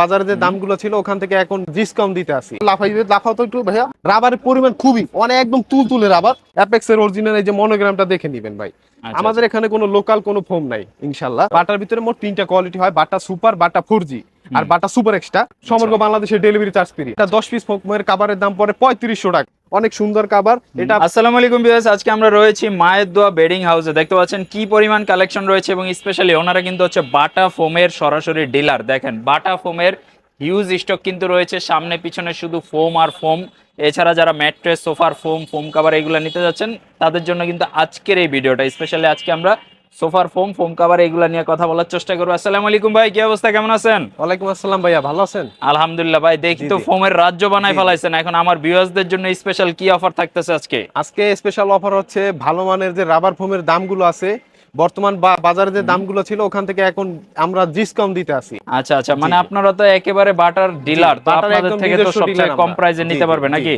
বাজারে যে দামগুলো ছিল ওখান থেকে এখন ডিসকাউন্ট দিতে আসি। লাফাইবে লাফাও তো একটু ভাইয়া। রাবারের পরিমাণ খুবই অনেক একদম তুল তুলে রাবার। অ্যাপেক্স এর অরিজিনাল এই যে মনোগ্রামটা দেখে নেবেন ভাই। আচ্ছা, আমাদের এখানে কোনো লোকাল কোনো ফোম নাই ইনশাল্লাহ। বাটার ভিতরে মোট তিনটা কোয়ালিটি হয় Bata super Bata four G আর বাটা সুপার এক্সট্রা সমগ্র আচ্ছা। বাংলাদেশের ডেলিভারি চার্জ ফ্রি এটা দশ পিস ফোমের কাবারের দাম পড়ে পঁয়ত্রিশশো টাকা। অনেক সুন্দর কাবার এটা আসসালামু আলাইকুম ভিউয়ার্স আজকে আমরা রয়েছি মায়ের দোয়া বেডিং হাউসে দেখতে পাচ্ছেন কি পরিমাণ কালেকশন রয়েছে এবং স্পেশালি ওনারা কিন্তু হচ্ছে বাটা ফোমের সরাসরি ডিলার দেখেন বাটা ফোমের হিউজ স্টক কিন্তু রয়েছে। সামনে পিছনে শুধু ফোম আর ফোম এছাড়া যারা ম্যাট্রেস সোফার ফোম ফোম কাভার এগুলো নিতে যাচ্ছেন তাদের জন্য কিন্তু আজকের এই ভিডিওটা স্পেশালি আজকে আমরা সোফার ফোম ফোম কাভার এগুলো নিয়ে কথা বলার চেষ্টা করব। আসসালামু আলাইকুম ভাই কি অবস্থা? কেমন আছেন? ওয়ালাইকুম আসসালাম ভাইয়া ভালো আছেন? আলহামদুলিল্লাহ ভাই দেখি তো। ফোমের রাজ্য বানাই। ফেলাইছেন। এখন আমার ভিউয়ার্সদের জন্য স্পেশাল কি অফার থাকতেছে আজকে? আজকে স্পেশাল অফার হচ্ছে ভালো মানের যে রাবার ফোমের দামগুলো আছে বর্তমান বা বাজারে যে দামগুলো ছিল ওখান থেকে এখন আমরা ডিসকাউন্ট দিতে আসি আচ্ছা আচ্ছা মানে আপনারা তো একেবারে বাটার ডিলার তো আপনাদের থেকে তো সবচেয়ে কম। প্রাইসে নিতে পারবে নাকি।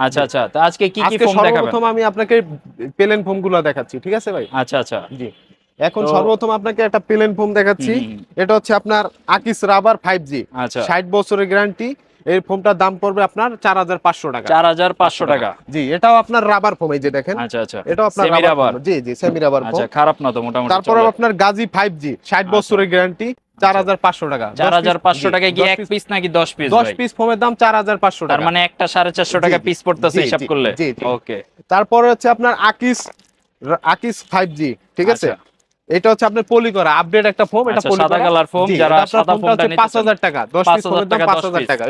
আচ্ছা আচ্ছা। তো আজকে কি কি ফোন দেখাবেন? সর্বপ্রথম আমি আপনাকে প্লেন ফোমগুলো দেখাচ্ছি ঠিক আছে ভাই? আচ্ছা আচ্ছা। জি। এখন সর্বপ্রথম আপনাকে একটা প্লেন ফোম দেখাচ্ছি। এটা হচ্ছে আপনার আকিস রাবার ফাইভ জি আচ্ছা। ষাট বছরের গ্যারান্টি এই ফোমটার দাম পড়বে আপনার চার হাজার পাঁচশো টাকা। চার হাজার পাঁচশো টাকা। জি এটাও আপনার রাবার ফোম এই যে দেখেন। আচ্ছা আচ্ছা। এটাও আপনার রাবার জি জি সেমি রাবার আচ্ছা খারাপ না তো মোটামুটি তারপর আপনার গাজী ফাইভ জি ষাট আচ্ছা। বছরের গ্যারান্টি চার হাজার পাঁচশো টাকা। চার হাজার কি এক পিস নাকি দশ পিস দশ পিস ফোমের দাম চার হাজার পাঁচশো তার মানে একটা সাড়ে চারশো টাকা পিস পড়তেছে হিসাব করলে? জি, জি। ওকে তারপরে হচ্ছে আপনার আকিস আকিস ফাইভ ঠিক আছে। এটা হচ্ছে আপনার পলি করা আপডেট একটা ফোম এটা আচ্ছা, পলি সাদা কালার ফোম, যারা সাদা ফোমটা নিতে পাঁচ হাজার টাকা দশ পিস 5,000 ফোমের দাম টাকা,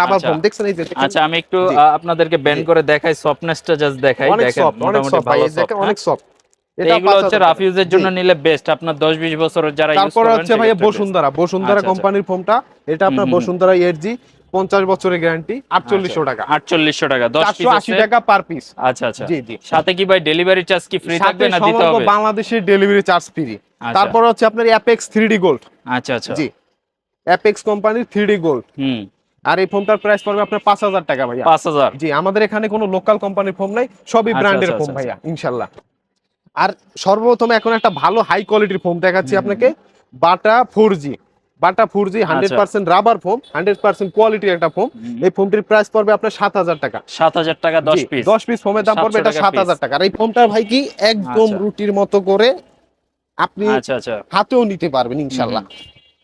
রাবার আচ্ছা। ফোম দেখছেন এই যে আচ্ছা আমি একটু আপনাদেরকে ব্যান জি। করে দেখাই সফটনেসটা জাস্ট দেখাই দেখেন মোটামুটি ভালো অনেক হ্যাঁ? সফট তো এগুলো হচ্ছে রাফিউজের জন্য নিলে বেস্ট আপনার দশ বিশ বছরের যারা ইউজ তারপরে করবেন হচ্ছে ভাইয়া বসুন্ধরা। বসুন্ধরা আচ্ছা, আচ্ছা। কোম্পানির ফোমটা এটা আপনার। বসুন্ধরা এর জি পঞ্চাশ বছরের গ্যারান্টি আটচল্লিশশো টাকা। আটচল্লিশশো টাকা দশ চারশো পিস আশি টাকা পার পিস আচ্ছা আচ্ছা। জি, জি। সাথে কি ভাই ডেলিভারি চার্জ কি ফ্রি থাকবে না দিতে হবে? বাংলাদেশের ডেলিভারি চার্জ ফ্রি আচ্ছা। তারপর হচ্ছে আপনার অ্যাপেক্স থ্রি ডি গোল্ড আচ্ছা আচ্ছা। জি। অ্যাপেক্স কোম্পানির থ্রি ডি গোল্ড হুম। আর এই ফোনটার প্রাইস পড়বে আপনার পাঁচ হাজার টাকা ভাইয়া। পাঁচ হাজার। জি আমাদের এখানে কোনো লোকাল কোম্পানির ফোন নাই সবই আচ্ছা, ব্র্যান্ডের আচ্ছা, ফোন আচ্ছা, ভাইয়া ইনশাল্লাহ। আর সর্বপ্রথম এখন একটা ভালো হাই কোয়ালিটির ফোম দেখাচ্ছি আপনাকে। Bata four G Bata four G hundred percent rubber foam hundred percent কোয়ালিটির একটা ফোম এই ফোমটির প্রাইস পড়বে আপনার সাত হাজার টাকা। সাত হাজার টাকা দশ পিস দশ পিস ফোমের দাম পড়বে এটা সাত হাজার টাকা আর এই ফোমটা ভাই কি একদম আচ্ছা। রুটির মতো করে আপনি আচ্ছা আচ্ছা। হাতেও নিতে পারবেন ইনশাল্লাহ।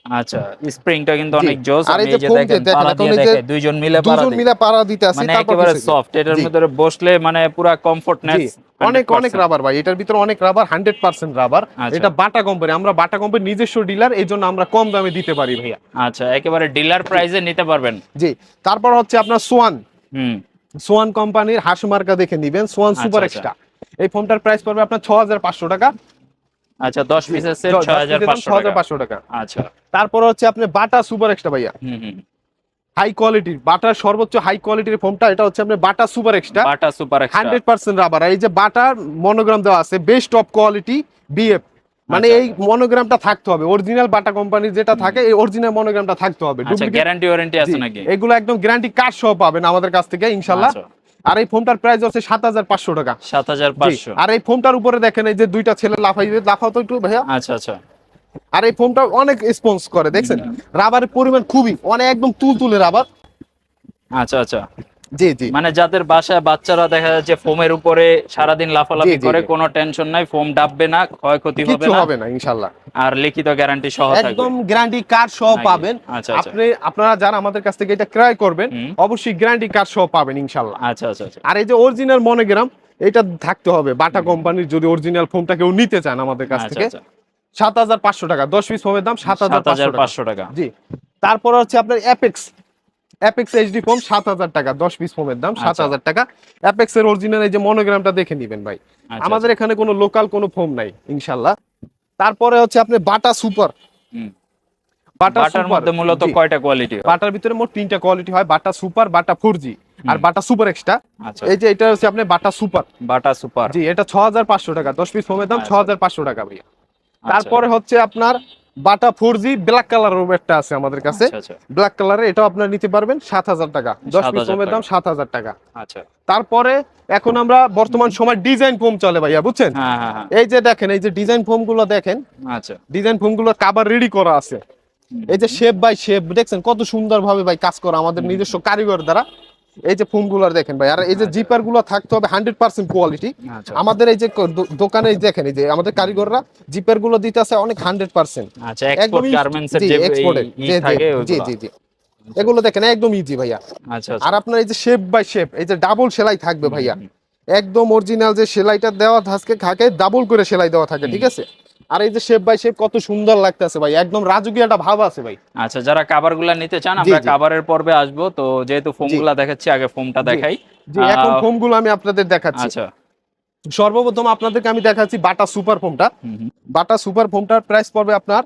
আচ্ছা স্প্রিংটা কিন্তু অনেক জোস আমি এই যে দেখেন দেখেন, পাড়া দিয়ে দেখে দুইজন মিলে পাড়া দুজন মিলে পাড়া দিতে আসি মানে একেবারে সফট এটার ভিতরে বসলে মানে পুরা কমফোর্টনেস অনেক অনেক রাবার ভাই এটার ভিতরে অনেক রাবার হান্ড্রেড পার্সেন্ট রাবার আচ্ছা। এটা বাটা কোম্পানি আমরা বাটা কোম্পানি নিজস্ব ডিলার আমরা কম দামে দিতে পারি ভাইয়া। আচ্ছা একেবারে ডিলার প্রাইসে নিতে পারবেন। জি তারপর হচ্ছে আপনার সোয়ান হুম। সোয়ান কোম্পানির হাঁস মার্কা দেখে নিবেন সোয়ান সুপার। এক্সট্রা এই ফোনটার প্রাইস পড়বে আপনার ছ হাজার পাঁচশো টাকা। আচ্ছা দশ পিসের সেট ছ ছয় হাজার পাঁচশো টাকা। আচ্ছা। তারপর হচ্ছে আপনি বাটা সুপার এক্সট্রা ভাইয়া। হুম হুম হাই কোয়ালিটির বাটার সর্বোচ্চ হাই কোয়ালিটির ফোনটা এটা হচ্ছে আপনার Bata super extra Bata super extra hundred percent rubber এই যে বাটার মনোগ্রাম দেওয়া আছে বেস্ট অফ কোয়ালিটি বিএফ মানে আচ্ছা। এই মনোগ্রামটা থাকতে হবে। অরিজিনাল বাটা কোম্পানির যেটা থাকে এই অরিজিনাল মনোগ্রামটা থাকতে হবে। আচ্ছা গ্যারান্টি ওয়ারেন্টি আছে নাকি? এগুলো একদম গ্যারান্টি কার্ড সহ পাবেন আমাদের কাছ থেকে ইনশাল্লাহ আচ্ছা, আর এই ফোনটার প্রাইস হচ্ছে সাত হাজার পাঁচশো টাকা। সাত হাজার পাঁচশো। আর এই ফোনটার উপরে দেখেন এই যে দুইটা ছেলে লাফাইবে লাফাও তো একটু ভাইয়া। আচ্ছা আচ্ছা। আর এই ফোনটা অনেক স্পন্স করে দেখছেন? রাবারের পরিমাণ খুবই অনেক একদম তুল তুলে রাবার। আচ্ছা আচ্ছা। জি জি। মানে যাদের বাসায় বাচ্চারা দেখা যাচ্ছে ফোমের উপরে সারাদিন লাফালাফি করে। কোনো টেনশন নাই ফোম ডাববে না ক্ষয়ক্ষতি হবে না। হবে না ইনশাল্লাহ। আর লিখিত গ্যারান্টি সহ থাকবে। একদম গ্যারান্টি কার্ড সহ পাবেন। আচ্ছা আচ্ছা। আপনি আপনারা যারা আমাদের কাছ থেকে এটা ক্রয় করবেন অবশ্যই গ্যারান্টি কার্ড সহ পাবেন ইনশাল্লাহ। আচ্ছা আচ্ছা আচ্ছা। আর এই যে অরিজিনাল মনোগ্রাম এটা থাকতে হবে বাটা কোম্পানির যদি অরিজিনাল ফোনটা কেউ নিতে চান আমাদের কাছ থেকে। সাত হাজার পাঁচশো টাকা দশ পিস ফোমের দাম সাত হাজার পাঁচশো টাকা। জি। তারপর হচ্ছে আপনার অ্যাপেক্স অ্যাপেক্স এইচডি ফোম সাত হাজার টাকা দশ পিস ফোমের দাম সাত আচ্ছা। হাজার টাকা। অ্যাপেক্স এর অরিজিনাল এই যে মনোগ্রামটা দেখে নেবেন ভাই। আচ্ছা, আমাদের এখানে কোনো লোকাল কোনো ফোম নাই ইনশাল্লাহ। তারপরে হচ্ছে আপনি বাটা সুপার বাটার মধ্যে মূলত কয়টা কোয়ালিটি বাটার ভিতরে মোট তিনটা কোয়ালিটি হয় Bata super Bata four G আর বাটা সুপার এক্সট্রা আচ্ছা। এই যে এটা হচ্ছে আপনি বাটা সুপার বাটা সুপার জি এটা ছ হাজার পাঁচশো টাকা দশ পিস ফোমের দাম ছ আচ্ছা। হাজার পাঁচশো টাকা ভাইয়া। আচ্ছা। তারপরে হচ্ছে আপনার Bata four G black colour একটা আছে আমাদের কাছে। আচ্ছা আচ্ছা। ব্ল্যাক কালারে এটাও আপনার নিতে পারবেন সাত হাজার টাকা। দশ পিস 7,000 ফোমের দাম সাত হাজার টাকা। আচ্ছা। তারপরে এখন আমরা বর্তমান সময় ডিজাইন ফোম চলে ভাইয়া বুঝছেন? হ্যাঁ হ্যাঁ হ্যাঁ। এই যে দেখেন এই যে ডিজাইন ফোমগুলো দেখেন আচ্ছা। ডিজাইন ফোমগুলো কাবার রেডি করা আছে। এই যে শেপ বাই শেপ দেখছেন কত সুন্দর ভাবে ভাই কাজ করা আমাদের নিজস্ব কারিগর দ্বারা। এই যে ফোমগুলো দেখেন ভাই আর এই যে জিপারগুলো থাকতে হবে হান্ড্রেড পার্সেন্ট কোয়ালিটি আচ্ছা। আমাদের এই যে দোকানে দেখেন এই যে আমাদের কারিগররা জিপারগুলো দিতে আছে অনেক হান্ড্রেড পার্সেন্ট আচ্ছা থাকে জি জি জি। এগুলো দেখেন একদম ইজি ভাইয়া। আচ্ছা আর আপনার এই যে শেপ বাই শেপ এই যে ডাবল সেলাই থাকবে ভাইয়া। একদম অরিজিনাল যে সেলাইটা দেওয়া থাকে ডাবল করে সেলাই দেওয়া থাকে ঠিক আছে? আর এই যে শেপ বাই শেপ কত সুন্দর লাগতেছে ভাই একদম রাজকীয় একটা ভাব আছে ভাই। আচ্ছা যারা কাভারগুলা নিতে চান আমরা। কাভারের পর্বে আসব তো যেহেতু ফোম। গুলা দেখাচ্ছি আগে ফোমটা দেখাই। এখন ফোমগুলো আমি আপনাদের দেখাচ্ছি। আচ্ছা। সর্বপ্রথম আপনাদেরকে আমি দেখাচ্ছি বাটা সুপার ফোমটা। বাটা সুপার ফোমটার প্রাইস পড়বে আপনার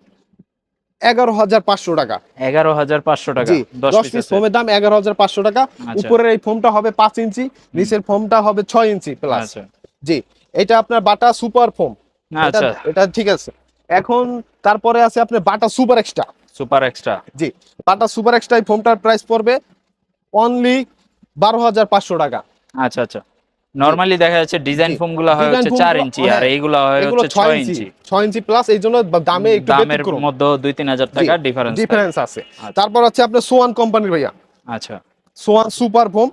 এগারো হাজার পাঁচশো টাকা। এগারো হাজার পাঁচশো টাকা দশ দশ পিস পিস ফোমের দাম এগারো হাজার পাঁচশো টাকা। আচ্ছা। উপরের এই ফোমটা হবে পাঁচ ইঞ্চি নিচের ফোমটা হবে ছয় ইঞ্চি প্লাস আচ্ছা। জি এটা আপনার বাটা সুপার ফোম আচ্ছা। এটা ঠিক আছে। এখন তারপরে আছে আপনার Bata super extra. Super extra. জি বাটা সুপার এক্সট্রা এই ফোমটার প্রাইস পড়বে অনলি বারো হাজার পাঁচশো টাকা। আচ্ছা আচ্ছা। নরমালি দেখা যাচ্ছে ডিজাইন ফোমগুলা হয় হচ্ছে চার ইঞ্চি হ্যাঁ, আর এইগুলা হয় হচ্ছে ইঞ্চি। ছয় ইঞ্চি প্লাস এই জন্য দামে একটু দামের মধ্যে দুই তিন হাজার টাকা ডিফারেন্স ডিফারেন্স আছে। আচ্ছা। তারপর হচ্ছে আপনার সোয়ান কোম্পানির ভাইয়া। আচ্ছা। Swan super foam.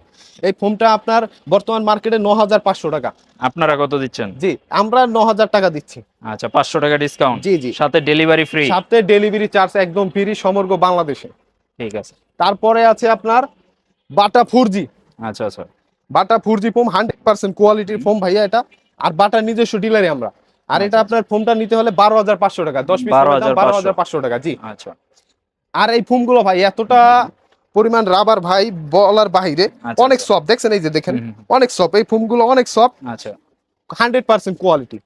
এই ফোমটা আপনার বর্তমান মার্কেটে ন হাজার পাঁচশো টাকা। আপনারা কত দিচ্ছেন? জি আমরা ন হাজার টাকা দিচ্ছি। আচ্ছা পাঁচশো টাকা ডিসকাউন্ট জি জি। সাথে ডেলিভারি ফ্রি সাথে ডেলিভারি চার্জ একদম ফ্রি সমগ্র বাংলাদেশে। ঠিক আছে। তারপরে আছে আপনার বাটা ফোর জি আচ্ছা আচ্ছা। Bata four G foam hundred percent কোয়ালিটির ফোম ভাইয়া এটা। আর বাটা নিজস্ব ডিলারে আমরা। আর এটা আপনার ফোমটা নিতে হলে বারো হাজার পাঁচশো টাকা। দশ পিস বারো হাজার পাঁচশো টাকা জি। আচ্ছা। আর এই ফোমগুলো ভাই এতটা পরিমাণ রাবার ভাই বলার বাহিরে আচ্ছা, অনেক আচ্ছা। সফট দেখছেন এই যে দেখেন অনেক সফট এই ফোমগুলো অনেক সফট আচ্ছা। হান্ড্রেড পার্সেন্ট কোয়ালিটি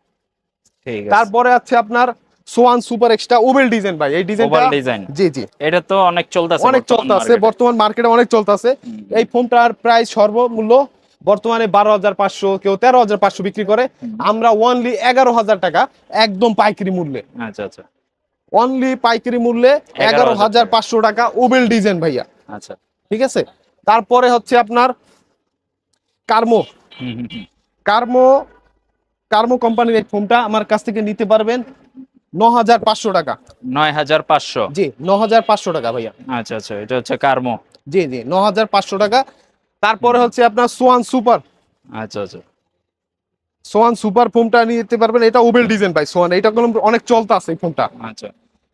তারপরে আছে আপনার Swan super extra oval design ভাই। এই ডিজাইনটা ওভাল ডিজাইন জি জি। এটা তো অনেক চলতেছে অনেক চলতেছে। বর্তমান মার্কেটে অনেক চলতেছে। এই ফোনটার প্রাইস সর্বমূল্য বর্তমানে বারো হাজার পাঁচশো কেউ তেরো হাজার পাঁচশো বিক্রি করে। আমরা ওনলি এগারো হাজার টাকা একদম পাইকারি মূল্যে। আচ্ছা আচ্ছা। অনলি পাইকারি মূল্যে এগারো হাজার পাঁচশো টাকা ওবেল ডিজাইন ভাইয়া। আচ্ছা। ঠিক আছে? তারপরে হচ্ছে আপনার কার্মো। হুম, হুম, হুম। কার্মো কার্মো কোম্পানির এই ফোনটা আমার কাছ থেকে নিতে পারবেন ন হাজার পাঁচশো টাকা। নয় হাজার পাঁচশো? জি ন হাজার পাঁচশো টাকা ভাইয়া। আচ্ছা আচ্ছা এটা হচ্ছে কার্মো। জি জি ন হাজার পাঁচশো টাকা। তারপরে হচ্ছে আপনার সোয়ান সুপার। আচ্ছা আচ্ছা। সোয়ান সুপার ফোনটা নিতে পারবেন। এটা ওবেল ডিজাইন ভাই সোয়ান। এটা অনেক চলতে আছে এই ফোনটা। আচ্ছা।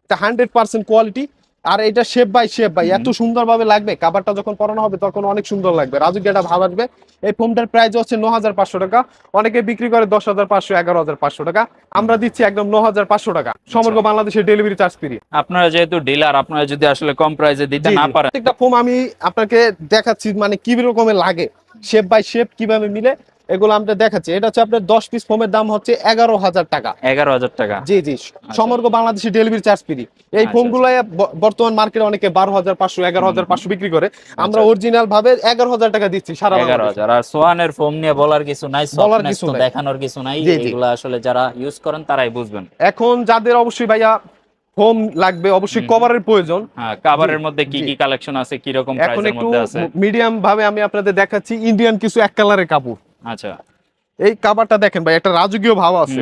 এটা হান্ড্রেড পার্সেন্ট কোয়ালিটি। আর এটা শেপ বাই শেপ ভাই এত সুন্দর ভাবে লাগবে। কাভারটা যখন পরানো হবে তখন অনেক সুন্দর লাগবে। রাজুকে এটা ভাব আসবে এই ফোনটার প্রাইস হচ্ছে ন হাজার পাঁচশো টাকা। অনেকে বিক্রি করে দশ হাজার পাঁচশো এগারো হাজার পাঁচশো টাকা। আমরা দিচ্ছি একদম ন হাজার পাঁচশো টাকা। সমগ্র বাংলাদেশের ডেলিভারি চার্জ ফ্রি আপনারা যেহেতু ডিলার আপনারা যদি আসলে কম প্রাইসে দিতে না পারেন। প্রত্যেকটা ফোম আমি আপনাকে দেখাচ্ছি মানে কি রকমের লাগে। শেপ বাই শেপ কীভাবে মিলে এগুলো আমরা দেখাচ্ছি। এটা হচ্ছে আপনার দশ পিস ফোমের দাম হচ্ছে এগারো হাজার টাকা। এগারো হাজার টাকা। জি জি। সমগ্র বাংলাদেশে ডেলিভারি চার্জ ফ্রি এই আচ্ছা, ফোনগুলো বর্তমান মার্কেটে অনেকে বারো হাজার পাঁচশো এগারো হাজার পাঁচশো বিক্রি করে। আমরা আচ্ছা। অরিজিনাল ভাবে এগারো হাজার টাকা দিচ্ছি সারা এগারো হাজার। আর সোয়ানের ফোম নিয়ে বলার কিছু নাই বলার কিছু দেখানোর কিছু নাই। এগুলো আসলে যারা ইউজ করেন তারাই বুঝবেন। এখন যাদের অবশ্যই ভাইয়া ফোম লাগবে অবশ্যই কভারের প্রয়োজন। হ্যাঁ কাভারের মধ্যে কি কি কালেকশন আছে কি রকম প্রাইসের মধ্যে আছে? মিডিয়াম ভাবে আমি আপনাদের দেখাচ্ছি ইন্ডিয়ান কিছু এক কালারের কাপড়। আচ্ছা। এই কাভারটা দেখেন ভাই একটা রাজকীয় ভাব আছে।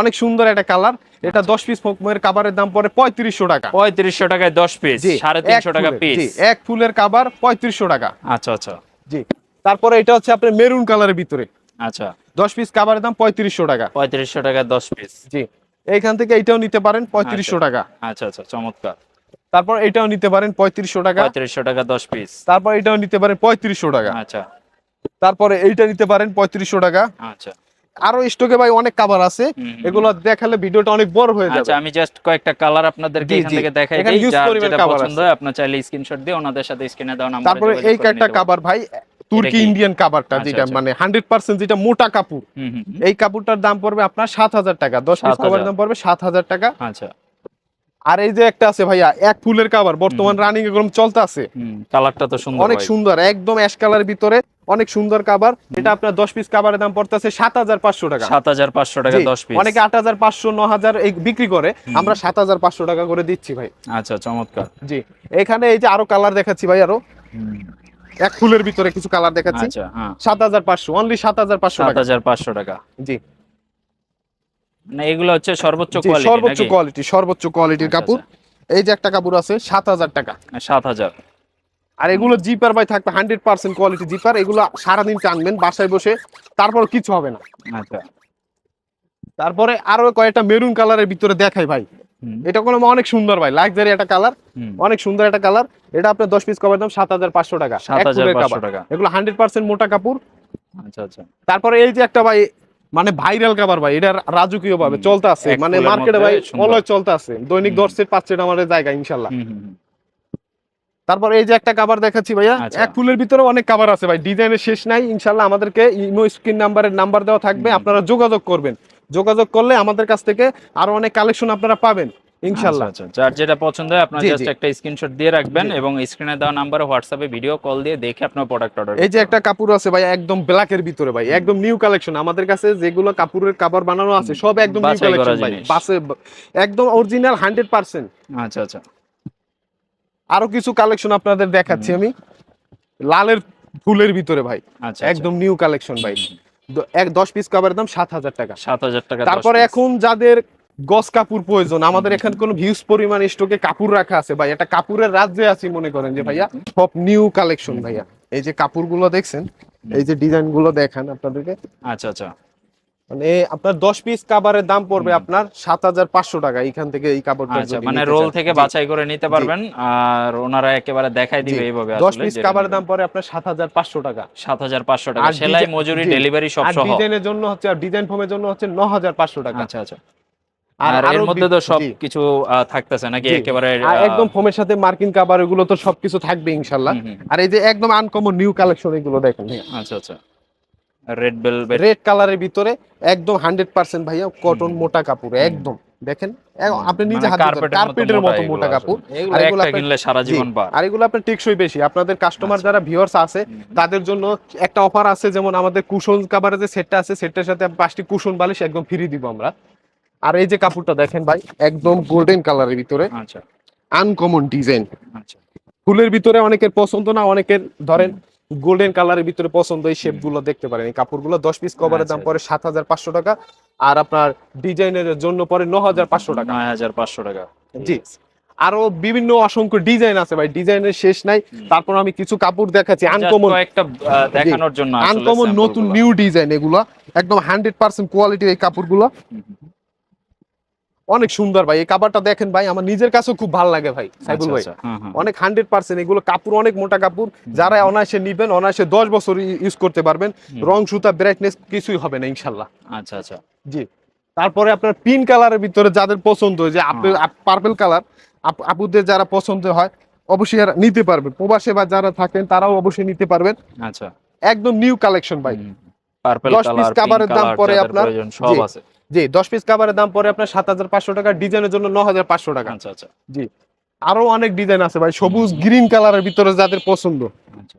অনেক সুন্দর একটা কালার এটা দশ পিস ফোমের কাভারের দাম পড়ে পঁয়ত্রিশশো টাকা। পঁয়ত্রিশশো টাকায় দশ পিস সাড়ে তিনশো টাকা পিস এক ফুলের কাভার পঁয়ত্রিশশো টাকা। আচ্ছা আচ্ছা। জি তারপরে এটা হচ্ছে আপনার মেরুন কালারের ভিতরে। আচ্ছা। দশ পিস কাভারের দাম পঁয়ত্রিশশো টাকা। পঁয়ত্রিশশো টাকায় দশ পিস জি এইখান থেকে এটাও নিতে পারেন পঁয়ত্রিশশো টাকা। আচ্ছা আচ্ছা চমৎকার। তারপর এটাও নিতে পারেন পঁয়ত্রিশশো টাকা। পঁয়ত্রিশশো টাকা দশ পিস তারপর এটাও নিতে পারেন পঁয়ত্রিশশো টাকা। আচ্ছা। তারপরে এইটা নিতে পারেন পঁয়ত্রিশশো টাকা। আচ্ছা। আরও স্টকে ভাই অনেক কাভার আছে। এগুলো দেখালে ভিডিওটা অনেক বড় হয়ে আচ্ছা যাবে আমি জাস্ট কয়েকটা কালার আপনাদেরকে এখান থেকে দেখাই দিই যেটা পছন্দ। হয় আপনার চাইলে স্ক্রিনশট দিয়ে ওনাদের সাথে স্ক্রিনে দেওয়া নাম্বারে তারপরে এই একটা কাভার ভাই তুর্কি ইন্ডিয়ান কাভারটা আচ্ছা, যেটা আচ্ছা। মানে হান্ড্রেড পার্সেন্ট যেটা মোটা কাপড়। এই কাপড়টার দাম পড়বে আপনার সাত হাজার টাকা। দশ পিস 7,000 কাভার দাম পড়বে সাত হাজার টাকা। আচ্ছা। আর এই যে একটা আছে ভাইয়া এক ফুলের কাভার বর্তমান রানিং এরকম চলতে আছে কালারটা তো সুন্দর অনেক সুন্দর একদম অ্যাশ কালারের ভিতরে অনেক সুন্দর কাভার এটা আপনার দশ পিস কাভারের দাম পড়তেছে সাত হাজার পাঁচশো টাকা। সাত হাজার পাঁচশো টাকা দশ পিস অনেকে আট হাজার পাঁচশো ন হাজার এই বিক্রি করে। আমরা সাত হাজার পাঁচশো টাকা করে দিচ্ছি ভাই। আচ্ছা চমৎকার। জি এখানে এই যে আরও কালার দেখাচ্ছি ভাই আরও। এক ফুলের ভিতরে কিছু কালার দেখাচ্ছি। আচ্ছা হ্যাঁ। সাত হাজার পাঁচশো অনলি সাত হাজার পাঁচশো সাত টাকা হাজার পাঁচশো টাকা। জি। মানে এগুলো হচ্ছে সর্বোচ্চ কোয়ালিটি সর্বোচ্চ কোয়ালিটি সর্বোচ্চ কোয়ালিটির আচ্ছা, কাপড়। এই যে একটা কাপড় আছে সাত হাজার টাকা। সাত হাজার। আর এগুলো জিপার ভাই থাকবে হান্ড্রেড পার্সেন্ট কোয়ালিটি জিপার। এগুলো সারাদিন টানবেন বাসায় বসে। তারপর কিছু হবে না। আচ্ছা। তারপরে আরও কয়েকটা মেরুন কালারের ভিতরে দেখাই ভাই। এটা কোনো অনেক সুন্দর ভাই লাক্সারি একটা কালার। অনেক সুন্দর একটা কালার। এটা আপনার দশ পিস কভার দাম সাত হাজার পাঁচশো টাকা সাত হাজার। টাকা। এগুলো হান্ড্রেড পার্সেন্ট মোটা কাপড়। আচ্ছা আচ্ছা। তারপরে এই যে একটা ভাই মানে ভাইরাল কাবার ভাই এটা রাজকীয় ভাবে চলতে আছে। মানে মার্কেটে ভাই। অলয় চলতে আছে। দৈনিক দর্শের দশ সেট পাঁচ সেট আমাদের জায়গা ইনশাল্লাহ। তারপর এই যে একটা কাবার দেখাচ্ছি ভাইয়া আচ্ছা। এক ফুলের ভিতরে অনেক কাবার আছে ভাই ডিজাইনের শেষ নাই ইনশাল্লাহ আমাদেরকে ইমো স্ক্রিন নাম্বারের নাম্বার দেওয়া থাকবে আপনারা যোগাযোগ করবেন। যোগাযোগ করলে আমাদের কাছ থেকে আরও অনেক কালেকশন আপনারা পাবেন। আচ্ছা, আচ্ছা। যার যেটা পছন্দ হয় আপনার জাস্ট। একটা স্ক্রিনশট দিয়ে রাখবেন এবং স্ক্রিনে দেওয়া নাম্বারে হোয়াটসঅ্যাপে ভিডিও কল দিয়ে দেখে আপনার প্রোডাক্ট অর্ডার এই যে একটা কাপড় আছে ভাই একদম ব্ল্যাকের ভিতরে ভাই একদম নিউ কালেকশন আমাদের কাছে যেগুলো কাপড়ের কাপড় বানানো আছে সব একদম নিউ কালেকশন ভাই। বাসে একদম অরিজিনাল হান্ড্রেড পার্সেন্ট আচ্ছা আচ্ছা। আরও কিছু কালেকশন আপনাদের দেখাচ্ছি আমি। লালের ফুলের ভিতরে ভাই আচ্ছা একদম নিউ কালেকশন ভাই। এক দশ পিস কাপড়ের দাম সাত হাজার টাকা। সাত হাজার টাকা তারপরে এখন যাদের গস কাপড় প্রয়োজন। আমাদের এখানে কোনো ভিউজ পরিমাণ স্টকে কাপড় রাখা আছে ভাই। এটা কাপড়ের রাজ্যে আছি মনে করেন যে ভাইয়া। সব নিউ কালেকশন ভাইয়া। এই যে কাপড়গুলো দেখছেন এই যে ডিজাইনগুলো দেখান আপনাদেরকে। আচ্ছা আচ্ছা। মানে আপনার দশ পিস কাবারের দাম পড়বে আপনার সাত হাজার পাঁচশো টাকা। এখান থেকে এই কাপড়টা আচ্ছা মানে রোল থেকে বাছাই করে নিতে পারবেন। আর ওনারা একেবারে দেখাই দিবে এইভাবে দশ পিস কাবারের দাম পড়ে আপনার সাত হাজার পাঁচশো টাকা। সাত হাজার পাঁচশো টাকা। সেলাই মজুরি ডেলিভারি সব আর ডিজাইনের জন্য হচ্ছে আর ডিজাইন ফোমের জন্য হচ্ছে ন হাজার পাঁচশো টাকা। আচ্ছা আচ্ছা। আর এর মধ্যে তো সব কিছু থাকতেছে নাকি একেবারে একদম ফোমের সাথে মার্কিন কাবার এগুলো তো সবকিছু থাকবে ইনশাল্লাহ। আর এই যে একদম আনকমন নিউ কালেকশন এগুলো দেখেন। আচ্ছা আচ্ছা। রেড বেলভেট রেড কালারের ভিতরে একদম হান্ড্রেড পার্সেন্ট ভাইয়া কটন মোটা কাপড় একদম। দেখেন আপনি নিজে হাত কার্পেটের মতো মোটা কাপড়। আর এগুলো কিনলে সারা জীবন পার আর এগুলো আপনার টেকসই বেশি। আপনাদের কাস্টমার আচ্ছা। যারা ভিউয়ার্স আছে তাদের জন্য একটা অফার আছে যেমন আমাদের কুশন কাভারের যে সেটটা আছে সেটটার সাথে পাঁচটি কুশন বালিশ একদম ফ্রি দিব আমরা। আর এই যে কাপড়টা দেখেন ভাই একদম গোল্ডেন কালারের ভিতরে। আচ্ছা। আনকমন ডিজাইন আচ্ছা। ফুলের ভিতরে অনেকের পছন্দ না অনেকের ধরেন গোল্ডেন কালারের ভিতরে পছন্দ এই শেপগুলো দেখতে পারেন। এই কাপড়গুলো দশ পিস কভারের দাম আচ্ছা। পরে সাত হাজার পাঁচশো টাকা আর আপনার ডিজাইনের জন্য পরে ন হাজার পাঁচশো টাকা। নয় হাজার পাঁচশো টাকা। জি। আরও বিভিন্ন অসংখ্য ডিজাইন আছে ভাই ডিজাইনের শেষ নাই। তারপর আমি কিছু কাপড় দেখাচ্ছি আনকমন একটা দেখানোর জন্য আনকমন নতুন নিউ ডিজাইন এগুলো। একদম হান্ড্রেড পার্সেন্ট কোয়ালিটির এই কাপড়গুলো। অনেক সুন্দর ভাই। এই কাপড়টা দেখেন ভাই আমার নিজের কাছেও খুব ভালো লাগে ভাই সাইবুল আচ্ছা, ভাই আচ্ছা। অনেক হান্ড্রেড পার্সেন্ট এগুলো কাপড় অনেক মোটা কাপড়। যারা অনায়াসে নিবেন অনায়াসে দশ বছর ইউজ করতে পারবেন। রং সুতা ব্রাইটনেস কিছুই হবে না ইনশাল্লাহ। আচ্ছা আচ্ছা। জি। তারপরে আপনার পিঙ্ক কালারের ভিতরে যাদের পছন্দ যে আপেল পার্পল কালার আপুদের যারা পছন্দ হয় অবশ্যই নিতে পারবেন প্রবাসে বা যারা থাকেন তারাও অবশ্যই নিতে পারবেন। আচ্ছা। একদম নিউ কালেকশন ভাই। পার্পল 10 piece দাম পড়ে আপনার- সব আছে জি দশ পিস কাভারের দাম পরে আপনার সাত হাজার পাঁচশো টাকা ডিজাইনের জন্য টাকা আচ্ছা আচ্ছা জি আরও অনেক ডিজাইন আছে ভাই সবুজ গ্রিন কালারের ভিতরে যাদের পছন্দ আচ্ছা।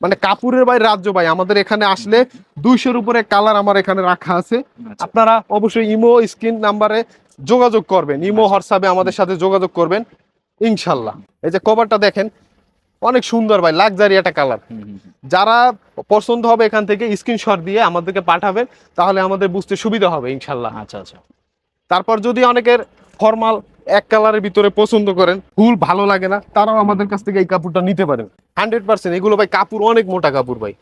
মানে কাপুরের ভাই রাজ্য ভাই আমাদের এখানে আসলে দুইশোর উপরে কালার আমার এখানে রাখা আছে। আপনারা অবশ্যই ইমো স্ক্রিন নাম্বারে যোগাযোগ করবেন ইমো। হোয়াটসঅ্যাপে আমাদের সাথে যোগাযোগ করবেন ইনশাল্লাহ এই যে কভারটা দেখেন অনেক সুন্দর ভাই লাক্সারি একটা কালার। যারা পছন্দ হবে এখান থেকে স্ক্রিনশট দিয়ে আমাদেরকে পাঠাবেন তাহলে আমাদের বুঝতে সুবিধা হবে ইনশাল্লাহ। আচ্ছা আচ্ছা। তারপর যদি অনেকের ফর্মাল এক কালারের ভিতরে পছন্দ করেন ফুল ভালো লাগে না তারাও আমাদের কাছ থেকে এই কাপড়টা নিতে পারেন। হান্ড্রেড পার্সেন্ট এগুলো ভাই কাপড় অনেক মোটা কাপড় ভাই।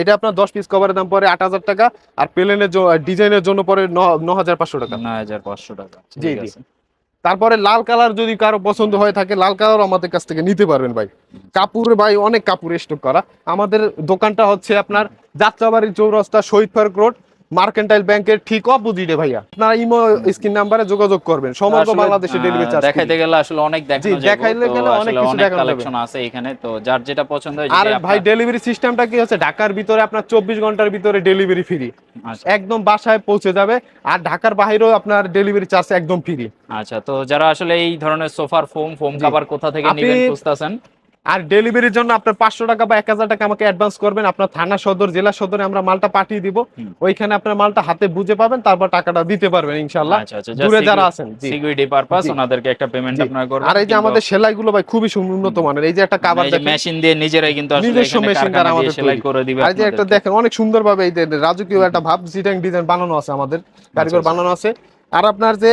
এটা আপনার দশ পিস কভারের দাম পরে আট হাজার টাকা আর প্লেনের ডিজাইনের জন্য পরে ন হাজার পাঁচশো টাকা। নয় হাজার পাঁচশো টাকা জি, জি। তারপরে লাল কালার যদি কারও পছন্দ হয়ে থাকে, লাল কালার আমাদের কাছ থেকে নিতে পারবেন ভাই। কাপড় ভাই, অনেক কাপড় স্টক করা। আমাদের দোকানটা হচ্ছে আপনার Jatrabari Chourasta Shahid Park Road. Mercantile ব্যাংকের ঠিক অপোজিটে ভাইয়া। আপনারা ইমো স্ক্রিন নাম্বারে যোগাযোগ করবেন। সমগ্র বাংলাদেশে ডেলিভারি চার্জ দেখাইতে গেলে আসলে অনেক দেখানো যাবে। দেখাইলে গেলে অনেক কিছু দেখানো। কালেকশন আছে এখানে। তো যার যেটা পছন্দ হয় আর ভাই ডেলিভারি সিস্টেমটা কি হচ্ছে? ঢাকার ভিতরে আপনার চব্বিশ ঘণ্টার ভিতরে ডেলিভারি ফ্রি আচ্ছা, একদম বাসায় পৌঁছে যাবে। আর ঢাকার বাইরেও আপনার ডেলিভারি চার্জ একদম ফ্রি আচ্ছা তো যারা আসলে এই ধরনের সোফার ফোম ফোম। কাভার কোথা থেকে নেবেন খুঁজতেছেন? আর ডেলিভারির জন্য আপনার পাঁচশো টাকা বা এক হাজার টাকা আমাকে অ্যাডভান্স করবেন। আপনার থানা সদর জেলা সদরে আমরা মালটা পাঠিয়ে দিব। ওইখানে আপনার মালটা হাতে বুঝে পাবেন তারপর টাকাটা দিতে পারবেন ইনশাল্লাহ আচ্ছা আচ্ছা দূরে যারা আছেন সিকিউরিটি পারপাস ওনাদেরকে একটা পেমেন্ট আপনারা করবেন। আর এই যে আমাদের সেলাইগুলো ভাই খুবই উন্নত মানের। এই যে একটা কাবার দেখেন। মেশিন দিয়ে নিজেরাই কিন্তু আসলে নিজস্ব machine দ্বারা আমাদের সেলাই করে দিবে আর এই যে একটা দেখেন অনেক সুন্দর ভাবে এই যে রাজকীয় একটা ভাব জিটাং ডিজাইন বানানো আছে আমাদের। কারিগর আচ্ছা। বানানো আছে। আর আপনার যে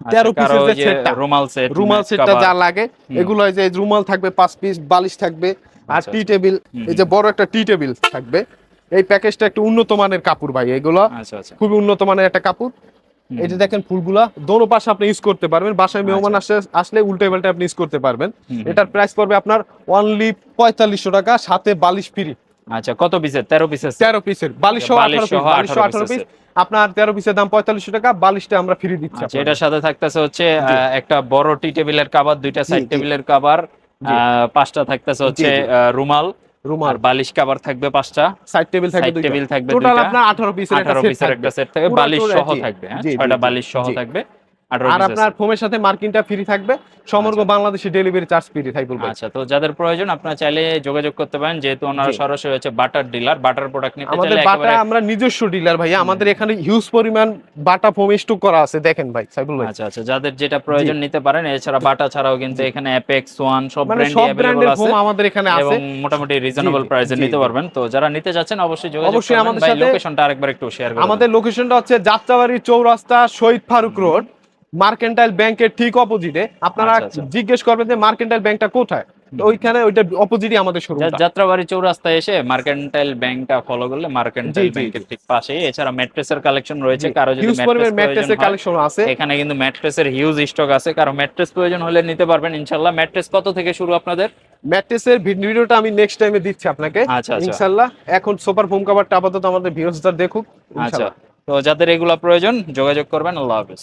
তেরো পিসের যে যে সেটটা। রুমাল সেট রুমাল সেটটা যা লাগে এগুলো যে রুমাল থাকবে পাঁচ পিস বালিশ থাকবে আর আচ্ছা, টি টেবিল এই যে বড় একটা টি টেবিল থাকবে। এই প্যাকেজটা একটু উন্নত মানের কাপড় ভাই এগুলো আচ্ছা আচ্ছা। খুবই উন্নত মানের একটা কাপড়। যে দেখেন ফুলগুলা দোনো পাশে আপনি ইউজ করতে পারবেন বাসায় মেহমান আচ্ছা। আসলে উল্টে পাল্টে আপনি ইউজ করতে পারবেন। এটার প্রাইস পড়বে আপনার অনলি পঁয়তাল্লিশশো টাকা সাথে বালিশ ফ্রি আচ্ছা কত পিসের? তেরো পিসের তেরো পিসের। বালিশ সহ বালিশ আঠারো পিস। 18। আপনার তেরো পিসের দাম পঁয়তাল্লিশশো টাকা বালিশটা আমরা ফ্রি দিচ্ছি আচ্ছা। এটার সাথে থাকতেছে হচ্ছে একটা বড় টি টেবিলের কাভার দুইটা সাইড। টেবিলের কাভার। পাঁচটা থাকতেছে হচ্ছে রুমাল রুমাল। বালিশ কাভার থাকবে পাঁচটা। সাইড টেবিল থাকবে দুইটা। টেবিল থাকবে টোটাল আপনার আঠারো পিসের একটা সেট থাকবে। বালিশ সহ থাকবে হ্যাঁ ছয়টা বালিশ সহ থাকবে। আর আপনার। ফোমের সাথে মার্কিনটা ফ্রি থাকবে। সমগ্র। বাংলাদেশে ডেলিভারি চার্জ ফ্রি থাকবে। আচ্ছা তো যাদের প্রয়োজন আপনারা চাইলে যোগাযোগ করতে পারেন যেহেতু ওনারা। সরাসরি হচ্ছে বাটার ডিলার বাটার প্রোডাক্ট নিতে আমাদের চাইলে বাটা একেবারে আমরা নিজস্ব ডিলার ভাই আমাদের এখানে হিউজ পরিমাণ বাটা ফোম স্টক করা আছে দেখেন ভাই সাইবুল ভাই। আচ্ছা আচ্ছা যাদের যেটা প্রয়োজন নিতে পারেন এছাড়া বাটা ছাড়াও কিন্তু এখানে অ্যাপেক্স ওয়ান সব মানে ব্র্যান্ডই সব ব্র্যান্ডের আছে ফোম আমাদের এখানে এবং মোটামুটি রিজনেবল প্রাইসে নিতে পারবেন। তো যারা নিতে চাচ্ছেন অবশ্যই যোগাযোগ অবশ্যই করবেন আমাদের সাথে- লোকেশনটা আরেকবার একটু শেয়ার করুন আমাদের লোকেশনটা হচ্ছে যাত্রাবাড়ি চৌরাস্তা শহীদ ফারুক রোড। মার্কেন্টাইল ব্যাংকের ঠিক অপোজিটে আপনারা আচ্ছা, আচ্ছা। জিজ্ঞেস করবেন যে মার্কেন্টাইল ব্যাংকটা কোথায়? ওইখানে ওইটা অপোজিটই আমাদের শোরুম যাত্রাবাড়ি চৌরাস্তায় এসে মার্কেন্টাইল ব্যাংকটা ফলো করলে মার্কেন্টাইল ব্যাংকের ঠিক পাশেই। এছাড়া ম্যাট্রেসের কালেকশন রয়েছে কারও যদি ম্যাট্রেসের কালেকশন আছে। এখানে কিন্তু ম্যাট্রেসের হিউজ স্টক আছে। কারও ম্যাট্রেস প্রয়োজন হলে নিতে পারবেন ইনশাল্লাহ ম্যাট্রেস কত থেকে শুরু আপনাদের? ম্যাট্রেসের ভিডিওটা আমি নেক্সট টাইমে দিচ্ছি আপনাকে। আচ্ছা। ইনশাআল্লাহ। এখন সুপার ফোম কভারটা আপাতত আমাদের ভিউয়ার্সরা দেখুক। আচ্ছা। ইনশাআল্লাহ। তো যাদের এগুলো প্রয়োজন যোগাযোগ করবেন আল্লাহ হাফেজ।